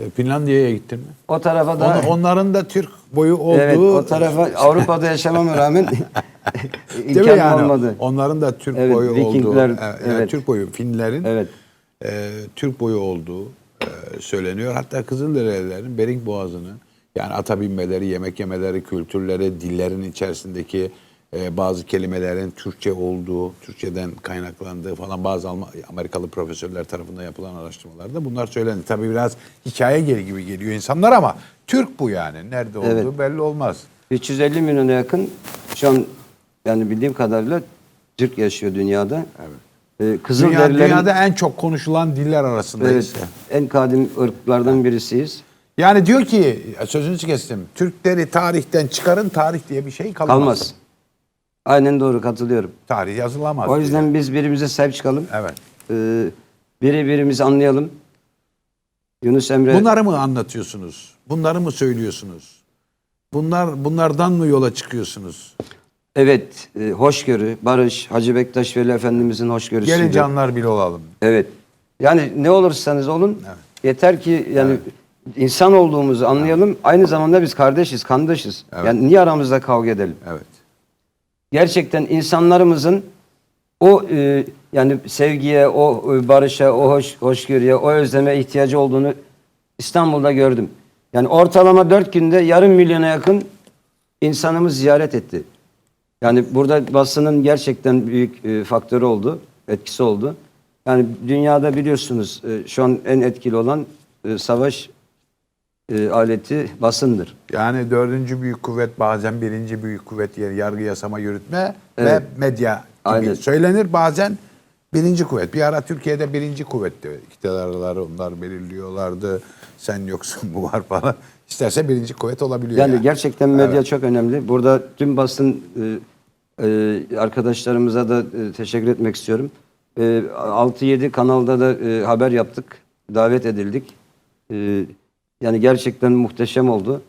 E, Finlandiya'ya gittin mi? O tarafa da On- onların da Türk boyu olduğu evet o tarafa Avrupa'da yaşamama rağmen imkanım yani? olmadı. Onların da Türk Evet, boyu Vikingler, olduğu, e, yani evet. Türk boyu Finlerin Evet. e, Türk boyu olduğu e, söyleniyor. Hatta Kızılderililerin Bering Boğazı'nı yani ata binmeleri, yemek yemeleri, kültürleri, dillerin içerisindeki e, bazı kelimelerin Türkçe olduğu, Türkçeden kaynaklandığı falan bazı Alman, Amerikalı profesörler tarafından yapılan araştırmalarda bunlar söylendi. Tabii biraz hikaye gel gibi geliyor insanlar ama Türk bu yani. Nerede olduğu Evet. belli olmaz. 350 milyona yakın şu an yani bildiğim kadarıyla Türk yaşıyor dünyada. Evet. Ee, Dünya, Kızılderililerin dünyada en çok konuşulan diller arasındayız. evet, en kadim ırklardan birisiyiz. Yani diyor ki sözünü kestim. Türkleri tarihten çıkarın tarih diye bir şey kalamaz. Kalmaz. Aynen doğru katılıyorum. Tarih yazılamaz. O yüzden biz birbirimize sahip çıkalım. Evet. Ee, biri birimizi anlayalım. Yunus Emre Bunları mı anlatıyorsunuz? Bunları mı söylüyorsunuz? Bunlar bunlardan mı yola çıkıyorsunuz? evet e, hoşgörü, barış, Hacı Bektaş Veli Efendimizin hoşgörüsüydü. Gelin canlar bir olalım. Evet. Yani ne olursanız olun yeter ki yani insan olduğumuzu anlayalım. Aynı zamanda biz kardeşiz, kandaşız. Yani niye aramızda kavga edelim? Evet. Gerçekten insanlarımızın o e, yani sevgiye, o e, barışa, o hoş, hoşgörüye, o özleme ihtiyacı olduğunu İstanbul'da gördüm. Yani ortalama dört günde yarım milyona yakın insanımız ziyaret etti. Yani burada basının gerçekten büyük e, faktörü oldu, etkisi oldu. Yani dünyada biliyorsunuz e, şu an en etkili olan e, savaş e, aleti basındır. Yani dördüncü büyük kuvvet bazen birinci büyük kuvvet yer yargı yasama yürütme Evet. ve medya gibi Aynen. söylenir. Bazen birinci kuvvet. Bir ara Türkiye'de birinci kuvvetti. İktidarları onlar belirliyorlardı. Sen yoksun bu var falan. İsterse birinci kuvvet olabiliyor. Yani yani. gerçekten medya çok önemli. Burada tüm basın e, e, arkadaşlarımıza da e, teşekkür etmek istiyorum. E, 6-7 kanalda da e, haber yaptık. Davet edildik. E, yani gerçekten muhteşem oldu.